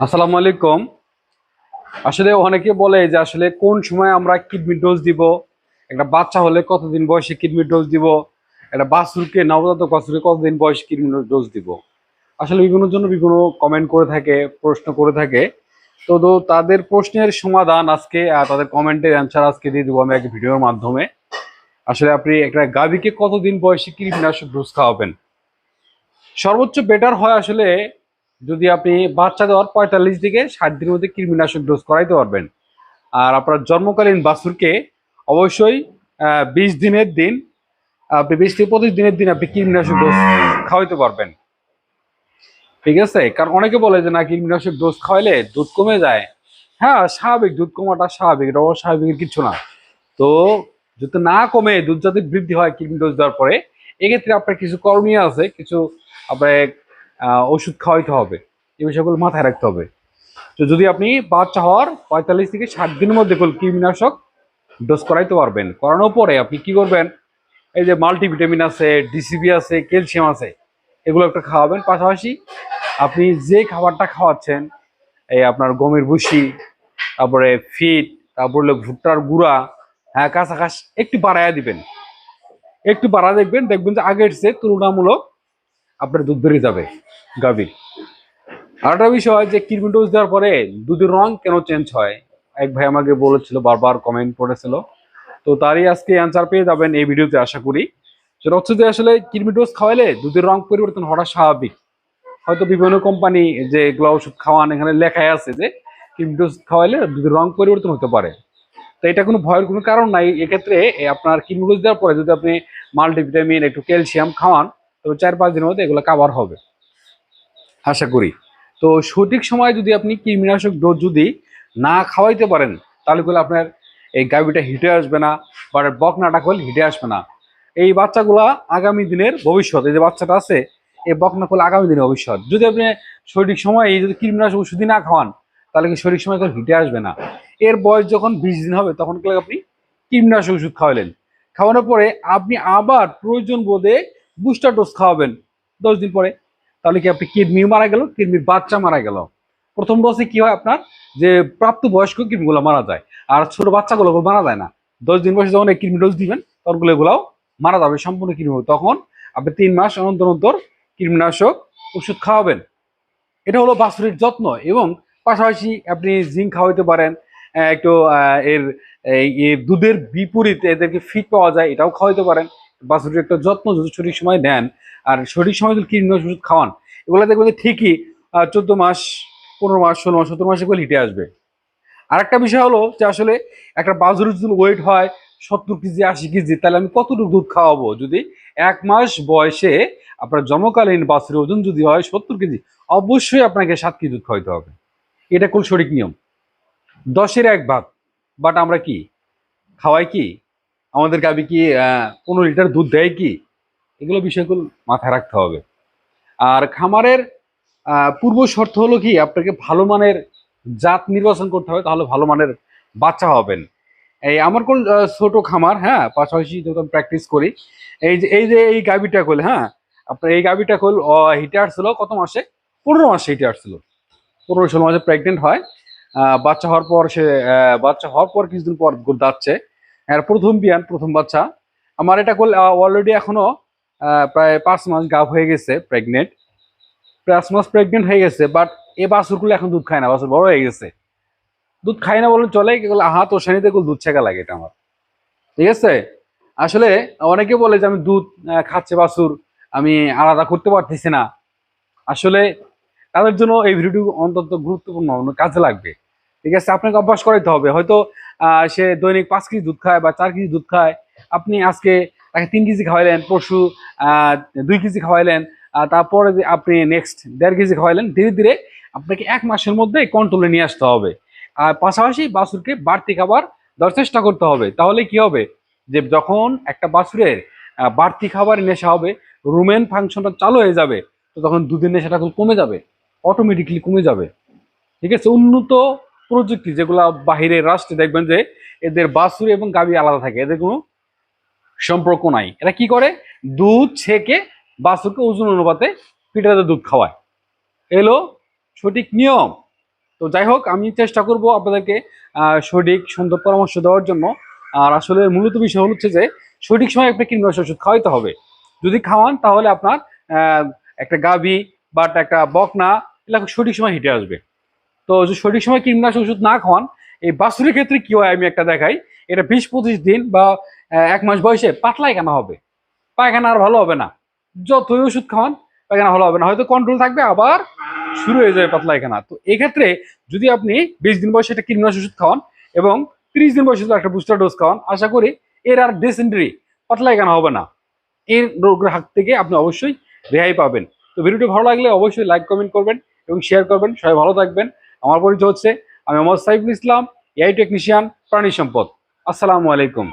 আসসালামু আলাইকুম। আসলে অনেকে বলে যে আসলে কোন সময় আমরা কিডনি ডোজ দিব? একটা বাচ্চা হলে কতদিন বয়সে কিডনি ডোজ দিব? একটা বাছুরকে নবজাতক বাছুরকে কতদিন বয়সে কিডনি ডোজ দিব? আসলে বিভিন্ন জন্য বিভিন্ন কমেন্ট করে থাকে, প্রশ্ন করে থাকে। তো তো তাদের প্রশ্নের সমাধান আজকে তাদের কমেন্টের অ্যান্সার আজকে দিয়ে দেবো আমি এক ভিডিওর মাধ্যমে। আসলে আপনি একটা গাভীকে কতদিন বয়সে কীটনাশক ডোজ খাওয়াবেন? সর্বোচ্চ বেটার হয় আসলে যদি আপনি বাচ্চা দেওয়ার পঁয়তাল্লিশ থেকে ষাট দিনের মধ্যে কৃমিনাশক ডোজ করাইতে পারবেন। আর আপনার জন্মকালীন বাছুরকে অবশ্যই বিশ দিনের দিন আপনি বিশ থেকে পঁচিশ দিনের দিন আপনি কৃমিনাশক ডোজ খাওয়াইতে পারবেন। ঠিক আছে? কারণ অনেকে বলে যে না, কৃমিনাশক ডোজ খাওয়াইলে দুধ কমে যায়। হ্যাঁ স্বাভাবিক, দুধ কমাটা স্বাভাবিক, এটা অস্বাভাবিকের কিছু না। তো যদি না কমে, দুধ যাতে বৃদ্ধি হয় কৃমি ডোজ দেওয়ার পরে, এক্ষেত্রে আপনার কিছু করণীয় আছে, কিছু আপনার ওষুধ খাওয়াইতে হবে। এই বিষয়গুলো মাথায় রাখতে হবে। তো যদি আপনি বাচ্চা হওয়ার পঁয়তাল্লিশ থেকে ষাট দিনের মধ্যে কৃমিনাশক ডোজ করাইতে পারবেন, করানোর পরে আপনি কি করবেন? এই যে মাল্টিভিটামিন আছে ডিসিবি আছে ক্যালসিয়াম আছে, এগুলো একটা খাওয়াবেন। পাশাপাশি আপনি যে খাবারটা খাওয়াচ্ছেন, এই আপনার গমের ভুসি, তারপরে ফিট, তারপরে হলো ভুট্টার গুঁড়া হ্যাঁ কাছাকাছ একটু বাড়াইয়া দিবেন। একটু বাড়া দেখবেন দেখবেন যে আগের চেয়ে তুলনামূলক আপনার দুধ বেড়ে যাবে। গাভীর আরেকটা বিষয় যে কৃমি ডোজ দেওয়ার পরে দুধের রং কেন চেঞ্জ হয়? এক ভাই আমাকে বলেছিল, বারবার কমেন্ট করেছিল। তো তারই আজকে অ্যান্সার পেয়ে যাবেন এই ভিডিওতে, আশা করি। সেটা হচ্ছে যে, আসলে কৃমি ডোজ খাওয়াইলে দুধের রং পরিবর্তন হওয়া স্বাভাবিক। হয়তো বিভিন্ন কোম্পানি যে, এগুলো ওষুধ খাওয়ান এখানে লেখাই আছে যে কৃমি ডোজ খাওয়াইলে দুধের রং পরিবর্তন হতে পারে। তো এটা কোনো ভয়ের কোনো কারণ নাই। এক্ষেত্রে আপনার কৃমি ডোজ দেওয়ার পরে যদি আপনি মাল্টিভিটামিন একটু ক্যালসিয়াম খাওয়ান তবে চার পাঁচ দিনের মধ্যে এগুলো কাভার হবে। আশা করি। তো সঠিক সময় যদি আপনি কৃমিনাশক ডোজ যদি না খাওয়াইতে পারেন, তাহলে করে আপনার এই গাভীটা হিটে আসবে না বা বকনাটা করলে হিটে আসবে না। এই বাচ্চাগুলা আগামী দিনের ভবিষ্যৎ, এই যে বাচ্চাটা আছে, এই বকনা করলে আগামী দিনের ভবিষ্যৎ। যদি আপনি সঠিক সময় এই যদি কৃমিনাশক ওষুধই না খাওয়ান, তাহলে কি সঠিক সময় করে হিটে আসবে না। এর বয়স যখন বিশ দিন হবে, তখন আপনি কৃমিনাশক ওষুধ খাওয়ালেন। খাওয়ানোর পরে আপনি আবার প্রয়োজন বোধে বুস্টার ডোজ খাওয়াবেন দশ দিন পরে। তাহলে কি আপনি কিডনি মারা গেল? কিডনির বাচ্চা মারা গেল। প্রথম ডোজে কি হয় আপনার? যে প্রাপ্ত বয়স্ক কিডনিগুলো মারা যায়। আর ছোট বাচ্চাগুলো মারা যায় না। দশ দিন বয়সে যখন এই কিডনি ডোজ দিবেন তখন এগুলাও মারা যাবে সম্পূর্ণ কিডনি। তখন আপনি তিন মাস অন্তর অন্তর কৃমিনাশক ওষুধ খাওয়াবেন। এটা হলো বাছুরের যত্ন এবং পাশাপাশি আপনি জিঙ্ক খাওয়াইতে পারেন একটু এর দুধের বিপরীতে এদেরকে ফিট পাওয়া যায়, এটাও খাওয়াইতে পারেন। বাছুরের একটা যত্ন যদি সঠিক সময় দেন, আর সঠিক সময় যদি কৃমিনাশক ওষুধ খাওয়ান, এগুলো দেখবেন ঠিকই চোদ্দ মাস, পনেরো মাস, ষোলো মাস, সতেরো মাসে করে হিটে আসবে। আর একটা বিষয় হলো যে আসলে একটা বাছুরের যদি ওয়েট হয় সত্তর কেজি, আশি কেজি, তাহলে আমি কতটুকু দুধ খাওয়াবো? যদি এক মাস বয়সে আপনার জন্মকালীন বাছুরের ওজন যদি হয় সত্তর কেজি, অবশ্যই আপনাকে সাত কেজি দুধ খাওয়াইতে হবে। এটা কোন সঠিক নিয়ম। দশের এক ভাগ। বাট আমরা কি? খাওয়াই কি? আমাদের গাবি কি পনেরো লিটার দুধ দেয় কি? এগুলো বিষয়গুলো মাথায় রাখতে হবে। আর খামারের পূর্ব শর্ত হলো কি, আপনাকে ভালো মানের জাত নির্বাচন করতে হবে, তাহলে ভালো মানের বাচ্চা হবেন। এই আমার কোন ছোট খামার হ্যাঁ পাশাপাশি যখন প্র্যাকটিস করি, এই যে এই যে, এই গাবিটা কল হ্যাঁ আপনার এই গাবিটা কল হিটে আসছিল কত মাসে? পনেরো মাসে হিটে আসছিল পনেরো ষোলো মাসে প্রেগনেন্ট হয়। বাচ্চা হওয়ার পর সে বাচ্চা হওয়ার পর কিছুদিন পর দাচ্ছে আর প্রথম বিয়ান প্রথম বাচ্চা। আমার এটা কল অলরেডি এখনও আহ, প্রায় পাঁচ মাস গাভ হয়ে গেছে প্রেগনেন্ট পাঁচ মাস প্রেগনেন্ট হয়ে গেছে বাট এ বাছুরগুলো এখন দুধ খায় না বাছুর বড় হয়ে গেছে। দুধ খায় না বলে চলে হাত ও শ্রেণীতে এগুলো দুধ ছেঁকা লাগে এটা আমার। ঠিক আছে? আসলে অনেকে বলে যে আমি দুধ খাচ্ছে বাছুর আমি আলাদা করতে পারতেছি না। আসলে তাদের জন্য এই ভিডিওটি অন্তত গুরুত্বপূর্ণ কাজে লাগবে। ঠিক আছে? আপনাকে অভ্যাস করাইতে হবে। হয়তো আহ, সে দৈনিক পাঁচ কেজি দুধ খায় বা চার কেজি দুধ খায়। আপনি আজকে তাকে তিন কেজি খাওয়াইলেন, পরশু দুই কেজি খাওয়াইলেন তারপরে আপনি নেক্সট দেড় কেজি খাওয়াইলেন, ধীরে ধীরে আপনাকে এক মাসের মধ্যে কন্ট্রোলে নিয়ে আসতে হবে। আর পাশাপাশি বাছুরকে বাড়তি খাবার দেওয়ার চেষ্টা করতে হবে। তাহলে কি হবে? যে যখন একটা বাছুরের বাড়তি খাবার নেশা হবে রুমেন ফাংশনটা চালু হয়ে যাবে, তো তখন দুধের নেশাটা কমে যাবে অটোমেটিকলি কমে যাবে। ঠিক আছে? উন্নত প্রযুক্তি যেগুলো বাহিরের রাষ্ট্রে দেখবেন যে এদের বাছুর এবং গাভী আলাদা থাকে, এদের কোনো সম্পর্ক নাই। এরা কি করে? দুধ ছেঁকে বাছুরকে ওজন অনুপাতে পিঠাতে দুধ খাওয়ায়। এলো সঠিক নিয়ম। তো যাই হোক, আমি চেষ্টা করব আপনাদেরকে সঠিক সুন্দর পরামর্শ দেওয়ার জন্য। আর আসলে মূলত বিষয় হচ্ছে যে সঠিক সময় আপনি কীটনাশক ওষুধ খাওয়াইতে হবে। যদি খাওয়ান, তাহলে আপনার একটা গাভী বা একটা বকনা, এগুলো সঠিক সময় হেঁটে আসবে। তো সঠিক সময় কীটনাশক ওষুধ না খাওয়ান, এই বাছুরের ক্ষেত্রে কি হয় আমি একটা দেখাই। এটা বিশ পঁচিশ দিন বা এক মাস বয়সে পাতলাই কেনা হবে? পায়খানা আর ভালো হবে না। যতই ওষুধ খাওয়ান, পায়খানা ভালো হবে না। হয়তো কন্ট্রোল থাকবে, আবার শুরু হয়ে যাবে পাতলাইখানা তো এক্ষেত্রে যদি আপনি বিশ দিন বয়সে একটা কীটনাশক ওষুধ খাওয়ান এবং ত্রিশ দিন বয়সে একটা বুস্টার ডোজ খাওয়ান, আশা করি এর আর ডিসেন্টারি পাতলাইখানা হবে না। এর রোগের হাত থেকে আপনি অবশ্যই রেহাই পাবেন। তো ভিডিওটি ভালো লাগলে অবশ্যই লাইক কমেন্ট করবেন এবং শেয়ার করবেন। সবাই ভালো থাকবেন। আমার পরিচয় হচ্ছে আমি মোহাম্মদ সাইফুল ইসলাম এআই টেকনিশিয়ান প্রাণী সম্পদ। আসসালামু আলাইকুম।